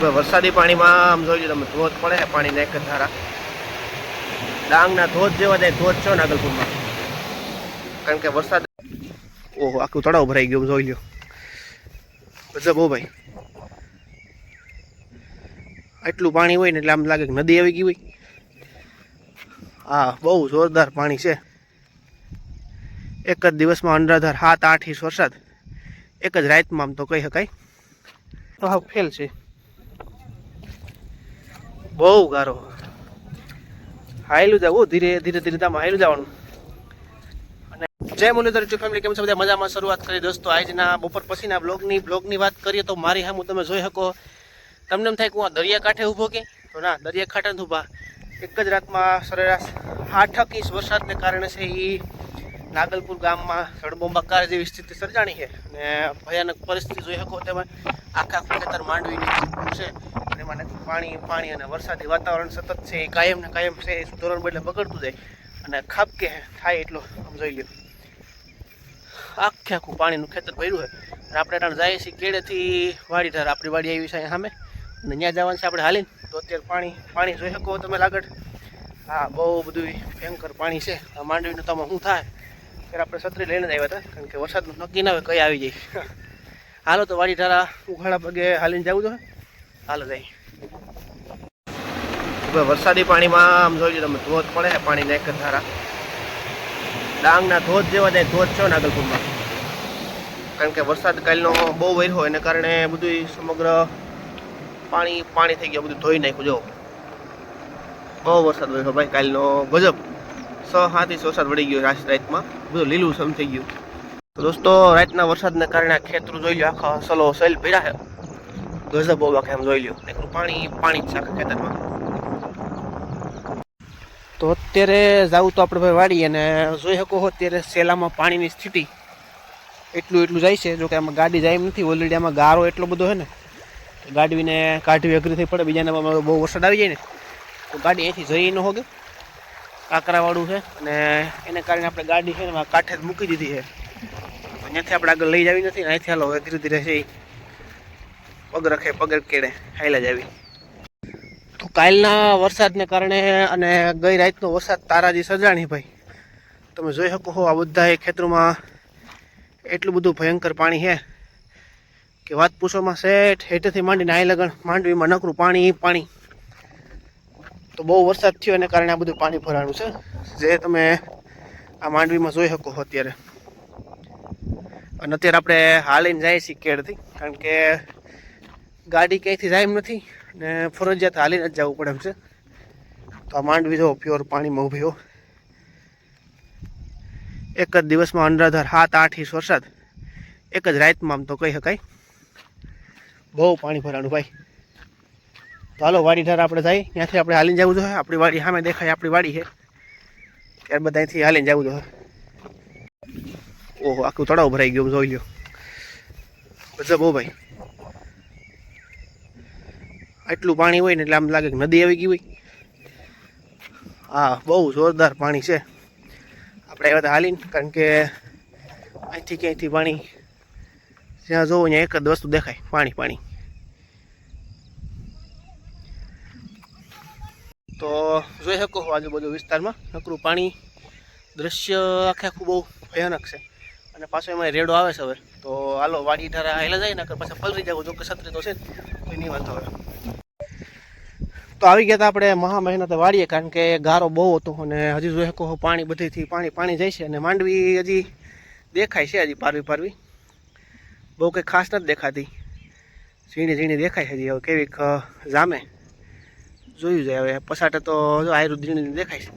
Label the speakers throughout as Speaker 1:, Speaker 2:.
Speaker 1: વરસાદી પાણીમાં આમ જોઈ તમે, ધોધ પડે પાણી પાણીના એક ધારા. ડાંગના ધોધ જેવા જાય ધોધ છો નાગલપુરમાં કારણ કે વરસાદ ઓહો, આખું તળાવ ભરાઈ ગયું જોઈ લ્યો ગજબ હો ભાઈ. આટલું પાણી હોય ને એટલે આમ લાગે કે નદી આવી ગઈ હોય. હા, બહુ જોરદાર પાણી છે. એક જ દિવસમાં અંડરધાર સાત આઠ ઇંચ વરસાદ. એક જ રાતમાં આમ તો કહી શકાય. તો હા ફેલ છે. બહુ ગારો. હાયલું જવું ધીરે ધીરે ધીરે તમે હાયલું જવાનું અને જય મુરલીધર યુટ્યુબ ફેમિલી કેમ છો બધા? મજામાં શરૂઆત કરી દોસ્તો, આજના બપોર પછીના બ્લોગની બ્લોગની વાત કરીએ તો મારી સામું તમે જોઈ શકો. તમને એમ થાય કે હું દરિયા કાંઠે ઊભો કે? તો ના દરિયા કાંઠે નથી ઊભા. એક જ રાતમાં સરેરાશ આઠક વરસાદને કારણે છે એ નાગલપુર ગામમાં સડબોંબાકાર જેવી સ્થિતિ સર્જાણી છે. અને ભયાનક પરિસ્થિતિ જોઈ શકો તમે આખા ખેતર માંડવીની છે. અને નથી. પાણી પાણી અને વરસાદી વાતાવરણ સતત છે, એ કાયમ ને કાયમ છે, એ ધોરણ બદલે બગડતું જાય. અને ખાબકે થાય એટલો આમ જોઈ લ્યો. આખે આખું પાણીનું ખેતર ભર્યું હોય. આપણે ત્યાં જઈએ છીએ કેળેથી વાડી ધાર આપણી વાડી આવી છે સામે. અને ત્યાં જવાનું છે આપણે હાલીને. તો અત્યારે પાણી પાણી જોઈ શકો તમે લાગડ. હા બહુ બધું ભયંકર પાણી છે. માંડવીનું તમે શું થાય? ત્યારે આપણે છત્રી લઈને જ આવ્યા હતા. કારણ કે વરસાદનું નક્કી ના હોય કઈ આવી જાય. હાલો તો વાડી ધારા ઉઘાડા પગે હાલીને જવું તો. હાલો જાય હવે વરસાદી પાણીમાં આમ જોઈ લો તમે, ધોધ પડે પાણીના એક ધારા. ડાંગના ધોધ જેવા જાય ધોધ છો નાગલપુરમાં. કારણ કે વરસાદ કાલનો બહુ વર્યો એને કારણે બધું સમગ્ર પાણી પાણી થઈ ગયું બધું ધોઈ નાખ્યું, જો. બહુ વરસાદ વર્યો ભાઈ, કાલનો ગજબ. છ હાથી વરસાદ વળી ગયો રાત રાતમાં. બધું લીલું સમ થઈ ગયું. દોસ્તો, રાતના વરસાદને કારણે આ ખેતરું જોઈ લો, આખા સલો સેલ પીડા છે. ગજબ બહુ આખે એમ જોઈ લ્યો એકલું પાણી પાણી જ આખા ખેતરમાં. તો અત્યારે જાવું તો આપણે ભાઈ વાડી અને જોઈ શકો હો અત્યારે સેલામાં પાણીની સ્થિતિ. એટલું એટલું જાય છે, જોકે આમાં ગાડી જાય નથી ઓલરેડી આમાં ગારો એટલો બધો છે ને ગાડીને કાઢવી અઘરી થઈ પડે, બીજાને બહુ વરસાદ આવી જાય ને, તો ગાડી અહીંથી જઈ ન હોગે કાંકરાવાળું છે અને એને કારણે આપણે ગાડી છે ને કાંઠે જ મૂકી દીધી છે. અહીંયાથી આપણે આગળ લઈ જાવી નથી, અહીંથી હાલો હવે ધીરે ધીરે છે પગ રખે, પગ કેળે હાઈલા જ આવી. કાલના વરસાદને કારણે અને ગઈ રાતનો વરસાદ તારાજી સજાણી ભાઈ. તમે જોઈ શકો છો આ બધા એ ખેતરોમાં એટલું બધું ભયંકર પાણી છે કે વાત પૂછોમાં શેઠ હેઠેથી માંડીને આઈ લગણ, માંડવીમાં નકરું પાણી પાણી. તો બહુ વરસાદ થયો એને કારણે આ બધું પાણી ભરાણું છે. જે તમે આ માંડવીમાં જોઈ શકો છો અત્યારે. અને અત્યારે આપણે હાલીને જઈએ છીએ કેળથી, કારણ કે ગાડી ક્યાંયથી જાય નથી. ને ફરજિયાત હાલીને જ જવું પડે એમ છે. તો આ માંડવી જો પ્યોર પાણીમાં ઊભી એક જ દિવસમાં અંડરધાર સાત, આઠ ઇંચ વરસાદ. એક જ રાતમાં આમ તો કહી શકાય. બહુ પાણી ભરાણું ભાઈ. તો હાલો વાડી ધાર આપણે થાય ત્યાંથી આપણે હાલીને જવું જોઈએ. આપણી વાડી સામે દેખાય, આપણી વાડી છે. ત્યારબાદ અહીંથી હાલીને જવું જોઈએ. ઓહો, આખું તળાવ ભરાઈ ગયું જોઈ લ્યો. બધા બહુ ભાઈ. આટલું પાણી હોય ને એટલે આમ લાગે કે નદી આવી ગઈ હોય. હા, બહુ જોરદાર પાણી છે. આપણે એ હતા હાલીને, કારણ કે અહીંથી ક્યાંયથી પાણી, જ્યાં જોવો ત્યાં એક જ વસ્તુ દેખાય, પાણી પાણી. તો જોઈ શકો છો આજુબાજુ વિસ્તારમાં, નકરું પાણી દ્રશ્ય આખે આખું બહુ ભયાનક છે. અને પાછો એમાં રેડો આવે છે હવે. તો હાલો વાડી ધારા હેલા જાય ને પાછા પલરી જાવ, જો કે છત્રી તો છે કોઈ નહીં વાંધો હવે તો આવી ગયા હતા આપણે મહા મહેનતે વાળીએ, કારણ કે ગારો બહુ હતો અને હજી જોઈ શકો પાણી બધીથી પાણી પાણી જાય છે અને માંડવી હજી દેખાય છે હજી પારવી પારવી. બહુ કંઈ ખાસ નથી દેખાતી. ઝીણી ઝીણી દેખાય છે હજી હવે કેવીક જામે. જોયું જાય હવે. પસાટે તો જો આયરું ઝીણી દેખાય છે.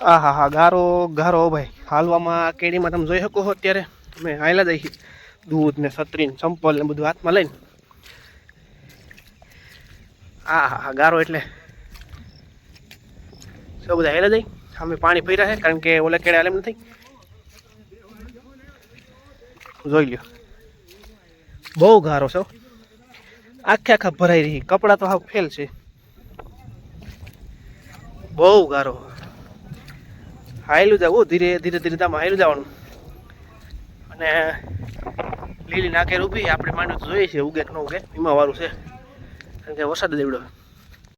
Speaker 1: હા હા હા ગારો ગારો ભાઈ. હાલવામાં કેડીમાં તમે જોઈ શકો છો અત્યારે. તમે હાયલા જઈ દૂધ ને છત્રી ચંપલ ને બધું હાથમાં લઈને. આ હા ગારો એટલે સૌ બધા હેલા જઈ અમે પાણી પીરા છે, કારણ કે ઓલા કેળે હાલેમ નથી. જોઈ લ્યો. બહુ ગારો છો આખે આખા ભરાઈ રહી. કપડાં તો હા ફેલ છે. બહુ ગારો. હાયલું જાવ. ધીરે ધીરે ધીરે તમે હાયલું જવાનું. અને લીલી નાકેર ઊભી. આપણે માંડવી જોઈએ છે, ઉગે કે ન ઉગે, એમાં વારું છે. કારણ કે વરસાદ જ એવડો.